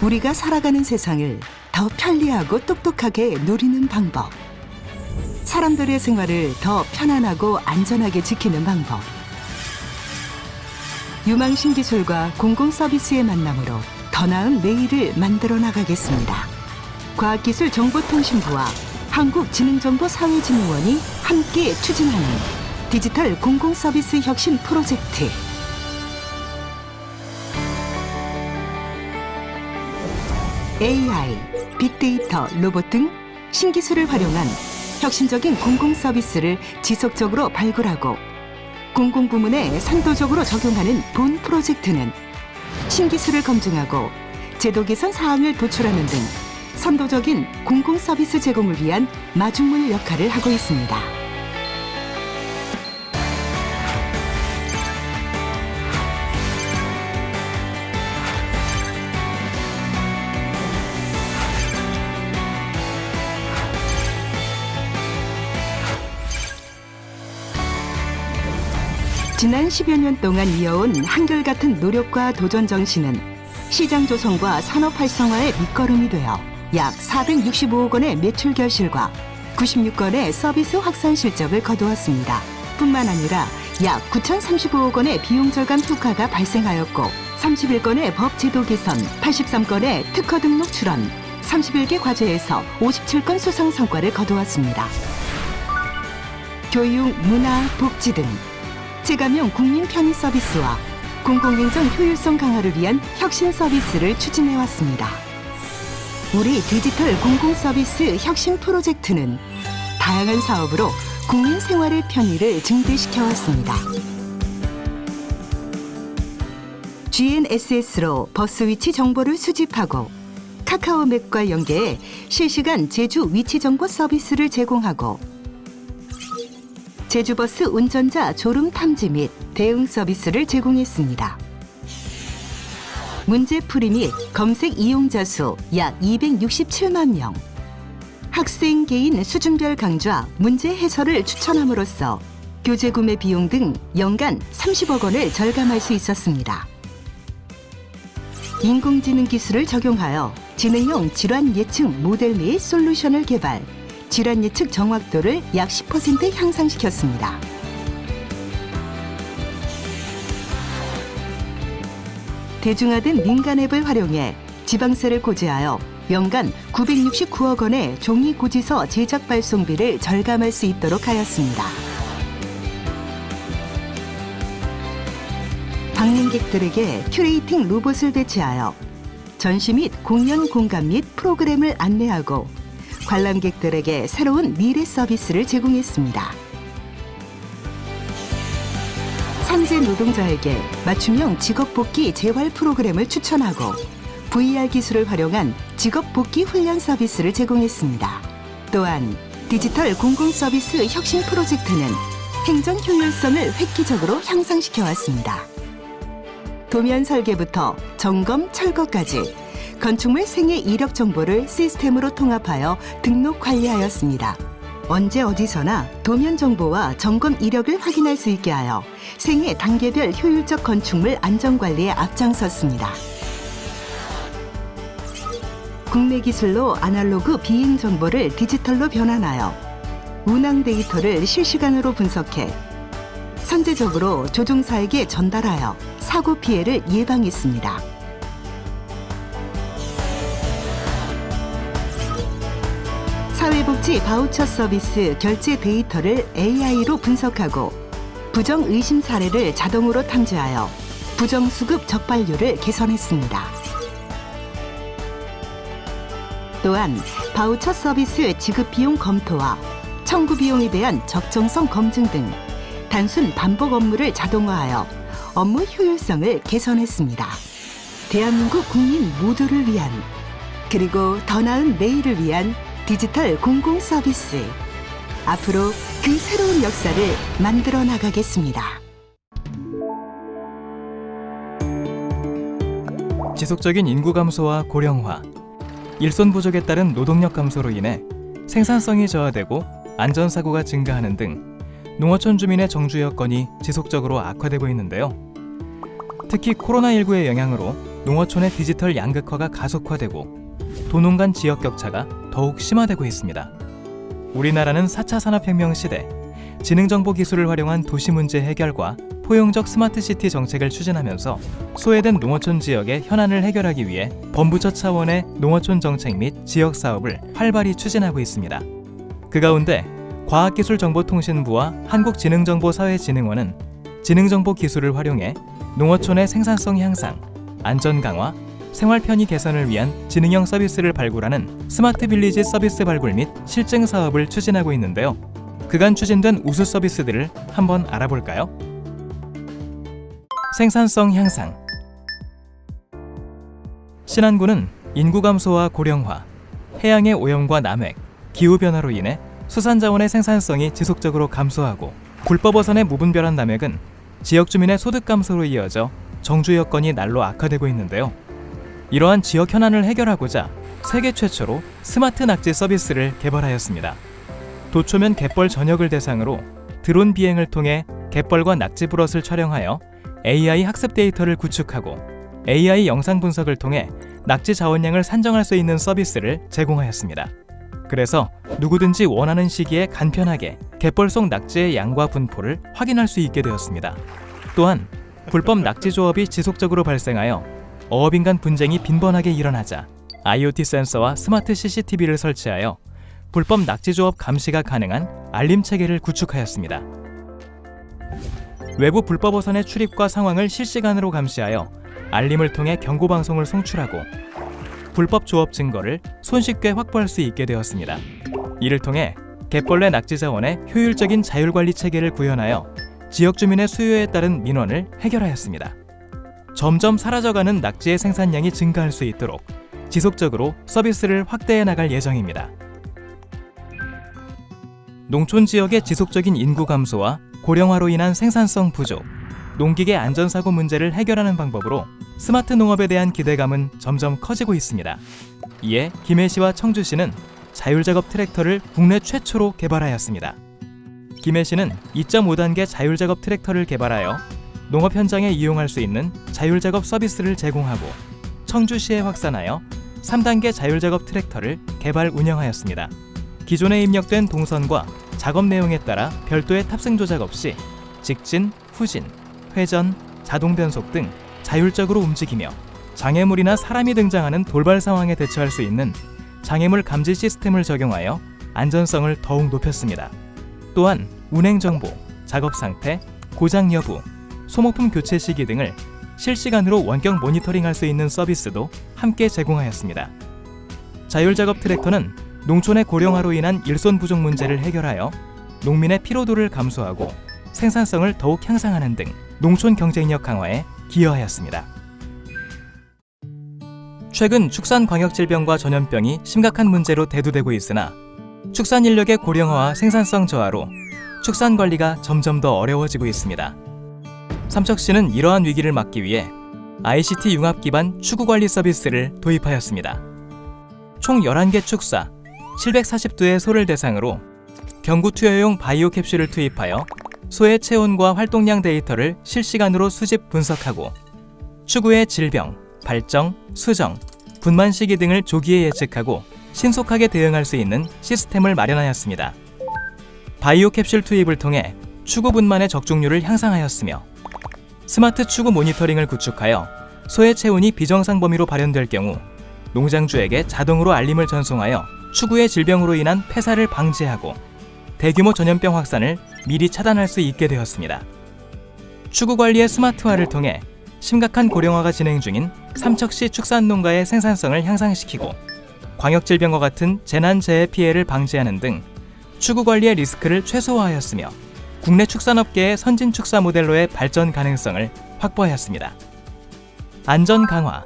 우리가 살아가는 세상을 더 편리하고 똑똑하게 누리는 방법. 사람들의 생활을 더 편안하고 안전하게 지키는 방법. 유망 신 기술과 공공 서비스의 만남으로 더 나은 내일을 만들어 나가겠습니다. 과학기술정보통신부와 한국지능정보사회진흥원이 함께 추진하는 디지털 공공 서비스 혁신 프로젝트. AI, 빅데이터, 로봇 등 신기술을 활용한 혁신적인 공공 서비스를 지속적으로 발굴하고 공공 부문에 선도적으로 적용하는 본 프로젝트는 신기술을 검증하고 제도 개선 사항을 도출하는 등 선도적인 공공 서비스 제공을 위한 마중물 역할을 하고 있습니다. 지난 10여 년 동안 이어온 한결같은 노력과 도전 정신은 시장 조성과 산업 활성화의 밑거름이 되어 약 465억 원의 매출 결실과 96건의 서비스 확산 실적을 거두었습니다. 뿐만 아니라 약 9,035억 원의 비용 절감 효과가 발생하였고 31건의 법 제도 개선, 83건의 특허 등록 출원, 31개 과제에서 57건 수상 성과를 거두었습니다. 교육, 문화, 복지 등 체감형 국민 편의 서비스와 공공행정 효율성 강화를 위한 혁신 서비스를 추진해 왔습니다. 우리 디지털 공공 서비스 혁신 프로젝트는 다양한 사업으로 국민 생활의 편의를 증대시켜 왔습니다. GNSS로 버스 위치 정보를 수집하고 카카오맵과 연계해 실시간 제주 위치 정보 서비스를 제공하고 제주버스 운전자 졸음 탐지 및 대응 서비스를 제공했습니다. 문제풀이 및 검색 이용자 수 약 267만 명. 학생 개인 수준별 강좌 문제 해설을 추천함으로써 교재 구매 비용 등 연간 30억 원을 절감할 수 있었습니다. 인공지능 기술을 적용하여 지능형 질환 예측 모델 및 솔루션을 개발, 질환 예측 정확도를 약 10% 향상시켰습니다. 대중화 된 민간 앱을 활용해 지방세를 고지하여 연간 969억 원의 종이 고지서 제작 발송비를 절감할 수 있도록 하였습니다. 방문객들에게 큐레이팅 로봇을 배치하여 전시 및 공연 공간 및 프로그램을 안내하고 관람객들에게 새로운 미래 서비스를 제공했습니다. 산재 노동자에게 맞춤형 직업 복귀 재활 프로그램을 추천하고 VR 기술을 활용한 직업 복귀 훈련 서비스를 제공했습니다. 또한 디지털 공공 서비스 혁신 프로젝트는 행정 효율성을 획기적으로 향상시켜 왔습니다. 도면 설계부터 점검, 철거까지 건축물 생애 이력 정보를 시스템으로 통합하여 등록 관리하였습니다. 언제 어디서나 도면 정보와 점검 이력을 확인할 수 있게 하여 생애 단계별 효율적 건축물 안전 관리에 앞장섰습니다. 국내 기술로 아날로그 비행 정보를 디지털로 변환하여 운항 데이터를 실시간으로 분석해 선제적으로 조종사에게 전달하여 사고 피해를 예방했습니다. 사회복지 바우처 서비스 결제 데이터를 AI로 분석하고 부정 의심 사례를 자동으로 탐지하여 부정 수급 적발률을 개선했습니다. 또한 바우처 서비스 지급 비용 검토와 청구 비용에 대한 적정성 검증 등 단순 반복 업무를 자동화하여 업무 효율성을 개선했습니다. 대한민국 국민 모두를 위한 그리고 더 나은 내일을 위한 디지털 공공 서비스. 앞으로 그 새로운 역사를 만들어 나가겠습니다. 지속적인 인구 감소와 고령화, 일손 부족에 따른 노동력 감소로 인해 생산성이 저하되고 안전사고가 증가하는 등 농어촌 주민의 정주 여건이 지속적으로 악화되고 있는데요. 특히 코로나19의 영향으로 농어촌의 디지털 양극화가 가속화되고 도농 간 지역 격차가 더욱 심화되고 있습니다. 우리나라는 4차 산업혁명 시대 지능정보 기술을 활용한 도시 문제 해결과 포용적 스마트시티 정책을 추진하면서 소외된 농어촌 지역의 현안을 해결하기 위해 범부처 차원의 농어촌 정책 및 지역 사업을 활발히 추진하고 있습니다. 그 가운데 과학기술정보통신부와 한국지능정보사회진흥원은 지능정보 기술을 활용해 농어촌의 생산성 향상, 안전 강화, 생활 편의 개선을 위한 지능형 서비스를 발굴하는 스마트 빌리지 서비스 발굴 및 실증 사업을 추진하고 있는데요. 그간 추진된 우수 서비스들을 한번 알아볼까요? 생산성 향상 신안군은 인구 감소와 고령화, 해양의 오염과 남획, 기후 변화로 인해 수산 자원의 생산성이 지속적으로 감소하고 불법 어선의 무분별한 남획은 지역 주민의 소득 감소로 이어져 정주 여건이 날로 악화되고 있는데요. 이러한 지역 현안을 해결하고자 세계 최초로 스마트 낙지 서비스를 개발하였습니다. 도초면 갯벌 전역을 대상으로 드론 비행을 통해 갯벌과 낙지 브럿을 촬영하여 AI 학습 데이터를 구축하고 AI 영상 분석을 통해 낙지 자원량을 산정할 수 있는 서비스를 제공하였습니다. 그래서 누구든지 원하는 시기에 간편하게 갯벌 속 낙지의 양과 분포를 확인할 수 있게 되었습니다. 또한 불법 낙지 조업이 지속적으로 발생하여 어업인 간 분쟁이 빈번하게 일어나자 IoT 센서와 스마트 CCTV를 설치하여 불법 낙지 조업 감시가 가능한 알림 체계를 구축하였습니다. 외부 불법 어선의 출입과 상황을 실시간으로 감시하여 알림을 통해 경고 방송을 송출하고 불법 조업 증거를 손쉽게 확보할 수 있게 되었습니다. 이를 통해 갯벌내 낙지 자원의 효율적인 자율 관리 체계를 구현하여 지역 주민의 수요에 따른 민원을 해결하였습니다. 점점 사라져가는 낙지의 생산량이 증가할 수 있도록 지속적으로 서비스를 확대해 나갈 예정입니다. 농촌 지역의 지속적인 인구 감소와 고령화로 인한 생산성 부족, 농기계 안전사고 문제를 해결하는 방법으로 스마트 농업에 대한 기대감은 점점 커지고 있습니다. 이에 김해시와 청주시는 자율작업 트랙터를 국내 최초로 개발하였습니다. 김해시는 2.5단계 자율작업 트랙터를 개발하여 농업 현장에 이용할 수 있는 자율작업 서비스를 제공하고 청주시에 확산하여 3단계 자율작업 트랙터를 개발 운영하였습니다. 기존에 입력된 동선과 작업 내용에 따라 별도의 탑승 조작 없이 직진, 후진, 회전, 자동 변속 등 자율적으로 움직이며 장애물이나 사람이 등장하는 돌발 상황에 대처할 수 있는 장애물 감지 시스템을 적용하여 안전성을 더욱 높였습니다. 또한 운행 정보, 작업 상태, 고장 여부, 소모품 교체 시기 등을 실시간으로 원격 모니터링할 수 있는 서비스도 함께 제공하였습니다. 자율 작업 트랙터는 농촌의 고령화로 인한 일손 부족 문제를 해결하여 농민의 피로도를 감소하고 생산성을 더욱 향상하는 등 농촌 경쟁력 강화에 기여하였습니다. 최근 축산 광역 질병과 전염병이 심각한 문제로 대두되고 있으나 축산 인력의 고령화와 생산성 저하로 축산 관리가 점점 더 어려워지고 있습니다. 삼척시는 이러한 위기를 막기 위해 ICT 융합 기반 추구 관리 서비스를 도입하였습니다. 총 11개 축사 740두의 소를 대상으로 경구 투여용 바이오 캡슐을 투입하여 소의 체온과 활동량 데이터를 실시간으로 수집 분석하고 추구의 질병, 발정, 수정, 분만 시기 등을 조기에 예측하고 신속하게 대응할 수 있는 시스템을 마련하였습니다. 바이오 캡슐 투입을 통해 추구 분만의 적중률을 향상하였으며 스마트 추구 모니터링을 구축하여 소의 체온이 비정상 범위로 발현될 경우 농장주에게 자동으로 알림을 전송하여 추구의 질병으로 인한 폐사를 방지하고 대규모 전염병 확산을 미리 차단할 수 있게 되었습니다. 추구 관리의 스마트화를 통해 심각한 고령화가 진행 중인 삼척시 축산농가의 생산성을 향상시키고 광역질병과 같은 재난재해 피해를 방지하는 등 추구 관리의 리스크를 최소화하였으며 국내 축산업계의 선진 축사 모델로의 발전 가능성을 확보하였습니다. 안전 강화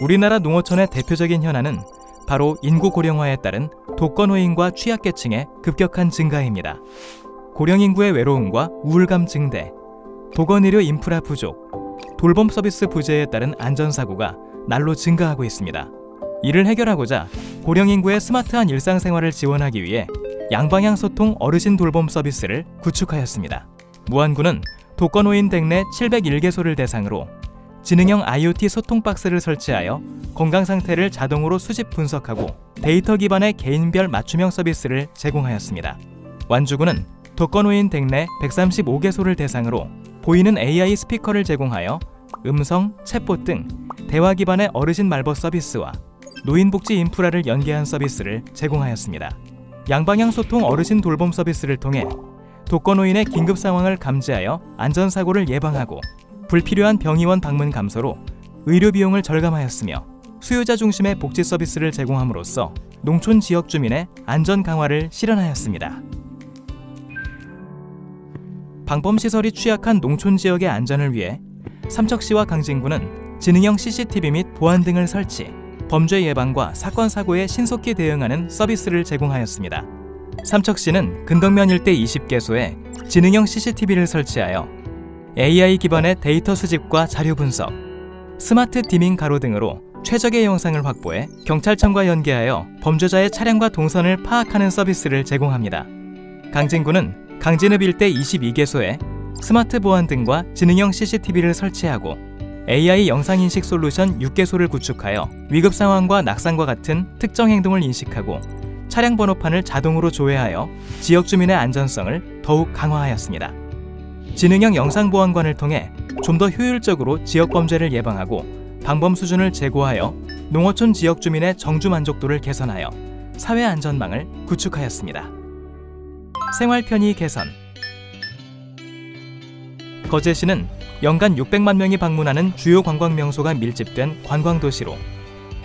우리나라 농어촌의 대표적인 현안은 바로 인구 고령화에 따른 독거 노인과 취약계층의 급격한 증가입니다. 고령 인구의 외로움과 우울감 증대, 보건 의료 인프라 부족, 돌봄 서비스 부재에 따른 안전 사고가 날로 증가하고 있습니다. 이를 해결하고자 고령 인구의 스마트한 일상생활을 지원하기 위해 양방향 소통 어르신 돌봄 서비스를 구축하였습니다. 무안군은 독거노인 댁내 701개소를 대상으로 지능형 IoT 소통 박스를 설치하여 건강 상태를 자동으로 수집 분석하고 데이터 기반의 개인별 맞춤형 서비스를 제공하였습니다. 완주군은 독거노인 댁내 135개소를 대상으로 보이는 AI 스피커를 제공하여 음성, 챗봇 등 대화 기반의 어르신 말벗 서비스와 노인복지 인프라를 연계한 서비스를 제공하였습니다. 양방향 소통 어르신 돌봄 서비스를 통해 독거노인의 긴급 상황을 감지하여 안전사고를 예방하고 불필요한 병의원 방문 감소로 의료 비용을 절감하였으며 수요자 중심의 복지 서비스를 제공함으로써 농촌 지역 주민의 안전 강화를 실현하였습니다. 방범 시설이 취약한 농촌 지역의 안전을 위해 삼척시와 강진구는 지능형 CCTV 및 보안 등을 설치, 범죄 예방과 사건 사고에 신속히 대응하는 서비스를 제공하였습니다. 삼척시는 근덕면 일대 20개소에 지능형 CCTV를 설치하여 AI 기반의 데이터 수집과 자료 분석, 스마트 디밍 가로 등으로 최적의 영상을 확보해 경찰청과 연계하여 범죄자의 차량과 동선을 파악하는 서비스를 제공합니다. 강진구는 강진읍 일대 22개소에 스마트 보안 등과 지능형 CCTV를 설치하고 AI 영상 인식 솔루션 6개소를 구축하여 위급 상황과 낙상과 같은 특정 행동을 인식하고 차량 번호판을 자동으로 조회하여 지역 주민의 안전성을 더욱 강화하였습니다. 지능형 영상 보안관을 통해 좀 더 효율적으로 지역 범죄를 예방하고 방범 수준을 제고하여 농어촌 지역 주민의 정주 만족도를 개선하여 사회 안전망을 구축하였습니다. 생활 편의 개선 거제시는 연간 600만 명이 방문하는 주요 관광 명소가 밀집된 관광 도시로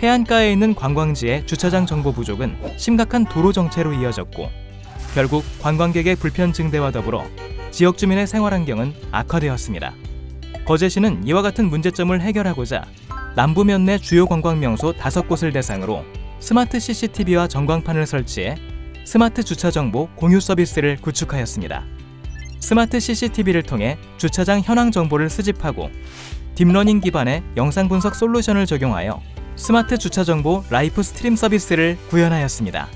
해안가에 있는 관광지의 주차장 정보 부족은 심각한 도로 정체로 이어졌고 결국 관광객의 불편 증대와 더불어 지역 주민의 생활 환경은 악화되었습니다. 거제시는 이와 같은 문제점을 해결하고자 남부면 내 주요 관광 명소 5곳을 대상으로 스마트 CCTV와 전광판을 설치해 스마트 주차 정보 공유 서비스를 구축하였습니다. 스마트 CCTV를 통해 주차장 현황 정보를 수집하고 딥러닝 기반의 영상 분석 솔루션을 적용하여 스마트 주차 정보 라이프 스트림 서비스를 구현하였습니다.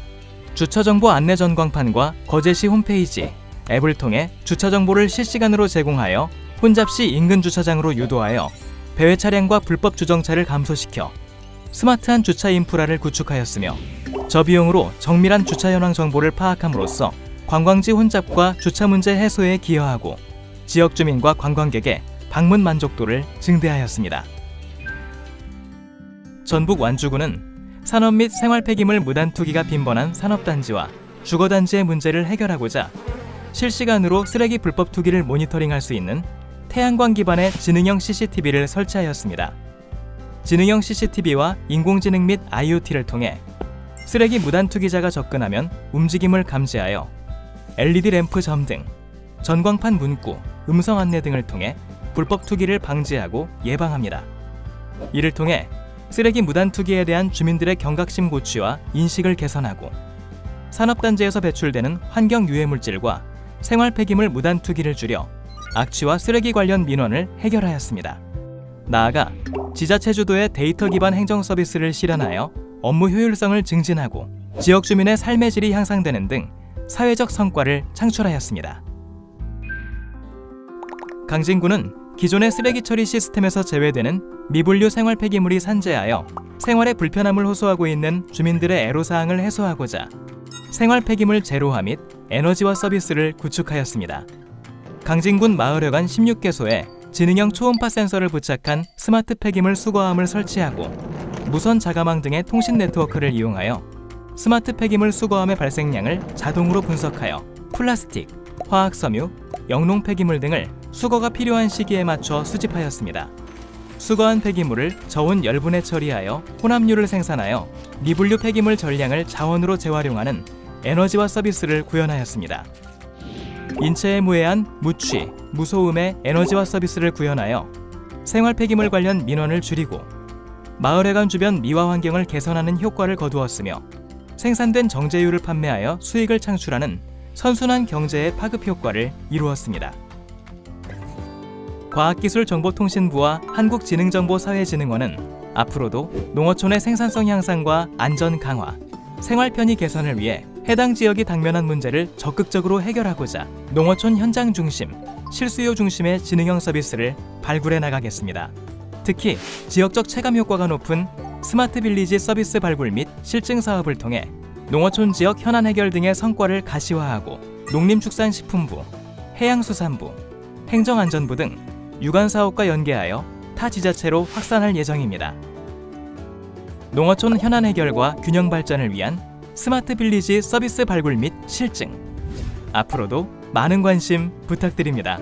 주차 정보 안내 전광판과 거제시 홈페이지, 앱을 통해 주차 정보를 실시간으로 제공하여 혼잡시 인근 주차장으로 유도하여 배회 차량과 불법 주정차를 감소시켜 스마트한 주차 인프라를 구축하였으며 저비용으로 정밀한 주차 현황 정보를 파악함으로써 관광지 혼잡과 주차 문제 해소에 기여하고 지역 주민과 관광객의 방문 만족도를 증대하였습니다. 전북 완주군은 산업 및 생활 폐기물 무단 투기가 빈번한 산업단지와 주거단지의 문제를 해결하고자 실시간으로 쓰레기 불법 투기를 모니터링할 수 있는 태양광 기반의 지능형 CCTV를 설치하였습니다. 지능형 CCTV와 인공지능 및 IoT를 통해 쓰레기 무단 투기자가 접근하면 움직임을 감지하여 LED 램프 점등, 전광판 문구, 음성 안내 등을 통해 불법 투기를 방지하고 예방합니다. 이를 통해 쓰레기 무단 투기에 대한 주민들의 경각심 고취와 인식을 개선하고 산업단지에서 배출되는 환경 유해 물질과 생활 폐기물 무단 투기를 줄여 악취와 쓰레기 관련 민원을 해결하였습니다. 나아가 지자체 주도의 데이터 기반 행정 서비스를 실현하여 업무 효율성을 증진하고 지역 주민의 삶의 질이 향상되는 등 사회적 성과를 창출하였습니다. 강진구는 기존의 쓰레기 처리 시스템에서 제외되는 미분류 생활 폐기물이 산재하여 생활에 불편함을 호소하고 있는 주민들의 애로사항을 해소하고자 생활 폐기물 제로화 및 에너지화 서비스를 구축하였습니다. 강진군 마을회관 16개소에 지능형 초음파 센서를 부착한 스마트 폐기물 수거함을 설치하고 무선 자가망 등의 통신 네트워크를 이용하여 스마트 폐기물 수거함의 발생량을 자동으로 분석하여 플라스틱, 화학 섬유, 영농 폐기물 등을 수거가 필요한 시기에 맞춰 수집하였습니다. 수거한 폐기물을 저온 열분해 처리하여 혼합류를 생산하여 미분류 폐기물 전량을 자원으로 재활용하는 에너지화 서비스를 구현하였습니다. 인체에 무해한 무취, 무소음의 에너지화 서비스를 구현하여 생활 폐기물 관련 민원을 줄이고 마을회관 주변 미화 환경을 개선하는 효과를 거두었으며 생산된 정제유를 판매하여 수익을 창출하는 선순환 경제의 파급 효과를 이루었습니다. 과학기술정보통신부와 한국지능정보사회진흥원은 앞으로도 농어촌의 생산성 향상과 안전 강화, 생활 편의 개선을 위해 해당 지역이 당면한 문제를 적극적으로 해결하고자 농어촌 현장 중심, 실수요 중심의 지능형 서비스를 발굴해 나가겠습니다. 특히 지역적 체감 효과가 높은 스마트 빌리지 서비스 발굴 및 실증 사업을 통해 농어촌 지역 현안 해결 등의 성과를 가시화하고 농림축산식품부, 해양수산부, 행정안전부 등 유관 사업과 연계하여 타 지자체로 확산할 예정입니다. 농어촌 현안 해결과 균형 발전을 위한 스마트 빌리지 서비스 발굴 및 실증 앞으로도 많은 관심 부탁드립니다.